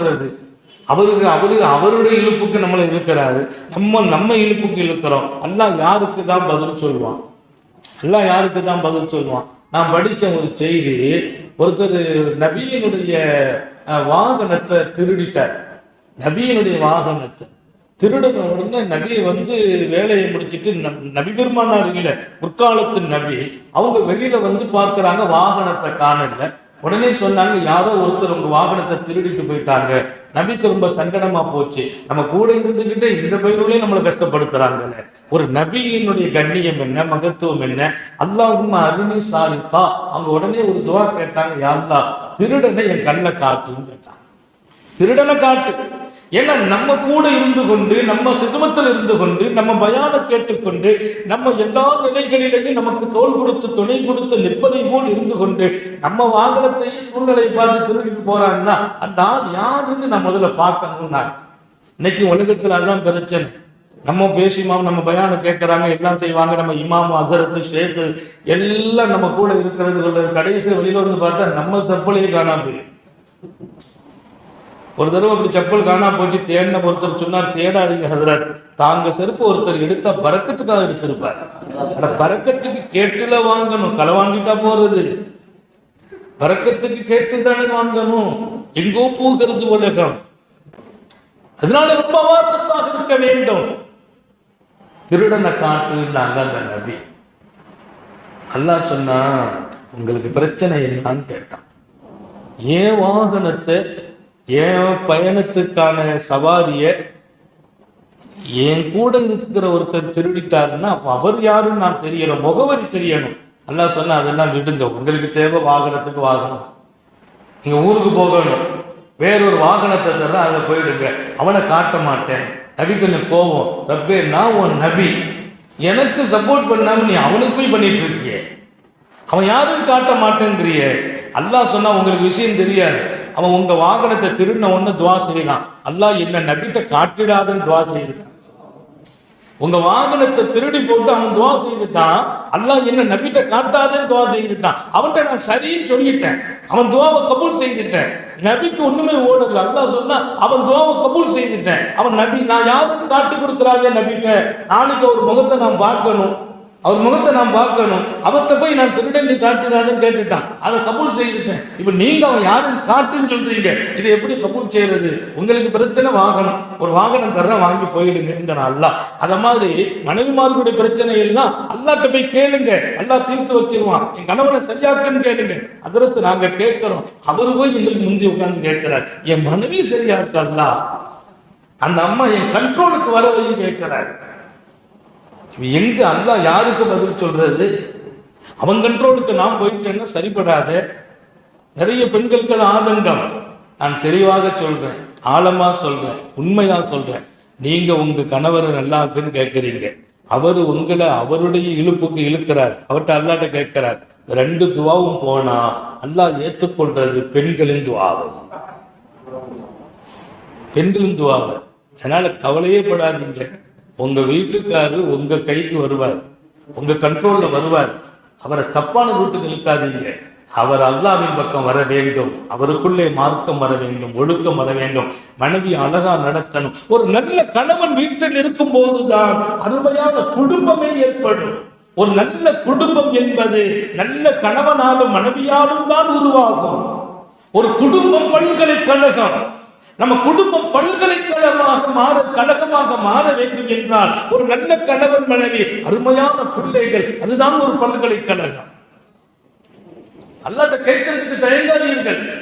பண்றது. அவருக்கு அவருக்கு அவருடைய இழுப்புக்கு நம்மளை இழுக்கிறாரு. நம்ம நம்ம இழுப்புக்கு இழுக்கிறோம். எல்லாம் யாருக்கு தான் பதில் சொல்லுவான்? எல்லாம் யாருக்கு தான் பதில் சொல்லுவான்? நான் படிச்ச ஒரு செய்தி ஒருத்தர் நபியினுடைய வாகனத்தை திருடிட்டார். நபியினுடைய வாகனத்தை. திருடின உடனே நபி வந்து வேலையை முடிச்சிட்டு நபி பெருமானார் இல்லை முற்காலத்து நபி அவங்க வெளியில வந்து பார்க்கறாங்க வாகனத்தை காணல. உடனே சொன்னாங்க யாரோ ஒருத்தர் உங்க வாகனத்தை திருடிட்டு போயிட்டாங்க. நபிக்கு ரொம்ப சங்கடமா போச்சு. நம்ம கூட இருந்துகிட்டே இந்த பயிர்களே நம்மளை கஷ்டப்படுத்துறாங்கல்ல ஒரு நபியினுடைய கண்ணியம் என்ன மகத்துவம் என்ன? அல்லாஹும் அருணி சாரித்தா அவங்க உடனே ஒரு துவா கேட்டாங்க யா திருடனை என் கண்ணை காட்டுன்னு கேட்டாங்க. திருடனை காட்டு. ஏன்னா நம்ம கூட இருந்து கொண்டு நம்ம சிதமத்தில் இருந்து கொண்டு நம்ம பயான கேட்டுக்கொண்டு நம்ம எல்லா நிலைகளிலேயும் நமக்கு தோல் கொடுத்து துணை கொடுத்து நிற்பதை போல் இருந்து கொண்டு நம்ம வாகனத்தையும் சூழ்நிலை பார்த்து திருடிட்டு போறாங்கன்னா அந்த ஆள் யாருன்னு நான் முதல்ல பார்க்கணும்னா இன்னைக்கு உலகத்தில் அதான் பிரச்சனை. நம்ம பேசிமாம் நம்ம பயான கேட்குறாங்க எல்லாம் செய்வாங்க. நம்ம இமாம் அசரத்து ஷேக்கு எல்லாம் நம்ம கூட இருக்கிறது கடைசி வெளியில் வந்து பார்த்தா நம்ம செப்பலையும் காணாம போயிடும். ஒரு தடவை அப்படி செப்பல் காணா போச்சு தேடின ஒருத்தர் சொன்னார் தேடாதீங்க ஹசரத். தாங்க செருப்பு ஒருத்தர் எடுத்தா பறக்கத்துக்காக எடுத்திருப்பார். ஆனா பறக்கத்துக்கு கேட்டுல வாங்கணும் களை வாங்கிட்டா போறது. பறக்கத்துக்கு கேட்டு தானே வாங்கணும். எங்கோ போகிறது உலகம். அதனால ரொம்ப அவார்னஸாக இருக்க வேண்டும். திருடனை காட்டுனாங்க அந்த நபி. அல்லா சொன்னா உங்களுக்கு பிரச்சனை என்னன்னு கேட்டான். ஏன் வாகனத்தை ஏன் பயணத்துக்கான சவாரியை என் கூட இருக்கிற ஒருத்தர் திருடிட்டாருன்னா அவர் யாருன்னு நான் தெரியணும் முகவரி தெரியணும். எல்லாம் சொன்ன அதெல்லாம் விடுங்க உங்களுக்கு தேவை வாகனத்துக்கு வாகனம். நீங்கள் ஊருக்கு போகணும் வேறொரு வாகனத்தை தர அதை போயிடுங்க. அவனை காட்ட மாட்டேன். நபி கொஞ்சம் கோவம். ரப்பே நான் உன் நபி. எனக்கு சப்போர்ட் பண்ணாமல் நீ அவனுக்கு போய் பண்ணிட்டு இருக்கிய. அவன் யாரும் காட்ட மாட்டேங்கிறிய. அல்லாஹ் சொன்னா உங்களுக்கு விஷயம் தெரியாது. அவன் உங்க வாகனத்தை திருடின உடனே துவா செய்யலாம் அல்லாஹ் என்ன நபிட்ட காட்டிடாதன்னு துவா செய்கிறான் உங்க வாகனத்தை திருடி போட்டு அவன் துவா செய்துட்டான். அல்லாஹ் என்ன நபிட்ட காட்டாதேன்னு துவா செய்துட்டான். அவன்கிட்ட நான் சரின்னு சொல்லிட்டேன். அவன் துவாவை கபூல் செய்துட்டேன். நபிக்கு ஒண்ணுமே ஓடல. அல்லாஹ் சொன்னா அவன் துவாவை கபூல் செய்துட்டேன். அவன் நபி நான் யாருக்கும் காட்டி கொடுத்துறாதே நபிட்ட நாளைக்கு ஒரு முகத்தை நான் பார்க்கணும். அவர் முகத்தை நான் பார்க்கணும். அவர்கிட்ட போய் நான் திருடன் நீ கேட்டுட்டான். அதை கபூல் செய்துட்டேன். இப்போ நீங்க அவன் யாருன்னு காட்டுன்னு சொல்றீங்க. இதை எப்படி கபூல் செய்யறது? உங்களுக்கு பிரச்சனை வாகனம் ஒரு வாகனம் தர்றேன் வாங்கி போயிடுங்க அல்லா அத மாதிரி மனைவிமார்களுடைய பிரச்சனை எல்லாம் அல்லாட்ட போய் கேளுங்க. அல்லா தீர்த்து வச்சிருவான். என் கணவனை சரியாக்குன்னு கேளுங்க. அதற்கு நாங்க கேட்கிறோம். அவரு போய் எங்களுக்கு முந்தி உட்கார்ந்து கேட்கிறார். என் மனைவி சரியாக்கல்லா அந்த அம்மா என் கண்ட்ரோலுக்கு வர வையும் கேட்கிறார். எங்க அல்லா யாருக்கு பதில் சொல்றது? அவன் கண்ட்ரோலுக்கு நான் போயிட்டேன்னா சரிப்படாத. நிறைய பெண்களுக்கு அது ஆதங்கம். நான் தெளிவாக சொல்றேன் ஆழமா சொல்றேன் உண்மையா சொல்றேன். நீங்க உங்க கணவர் நல்லா இருக்குன்னு கேட்குறீங்க அவர் உங்களை அவருடைய இழுப்புக்கு இழுக்கிறார். அவர்கிட்ட அல்லாட்ட கேட்கிறார். ரெண்டு துவாவும் போனா அல்லாஹ் ஏற்றுக்கொள்றது பெண்களின் துவாவை. பெண்களின் துவாவை. அதனால கவலையே படாதீங்க. உங்க வீட்டுக்காரரு உங்க கைக்கு வருவார். உங்க கண்ட்ரோல்ல வருவார். அவரை தப்பான ரூட்டுக்கு இழுக்காதீங்க அவர் அல்லாவின் பக்கம் வர வேண்டும். அவருக்குள்ளே மார்க்கம் வர வேண்டும். ஒழுக்கம் வர வேண்டும். மனைவி அழகா நடத்தணும் ஒரு நல்ல கணவன் வீட்டில் இருக்கும் போதுதான் அருமையான குடும்பமே ஏற்படும். ஒரு நல்ல குடும்பம் என்பது நல்ல கணவனாலும் மனைவியாலும் தான் உருவாகும். ஒரு குடும்பம் பல்கலைக்கழகம். நம்ம குடும்பம் பல்கலைக்கழகமாக மாற கழகமாக மாற வேண்டும் என்றால் ஒரு நல்ல கணவன் மனைவி அருமையான பிள்ளைகள் அதுதான் ஒரு பல்கலைக்கழகம். அல்லாட்ட கேட்கறதுக்கு தயங்காதீர்கள்.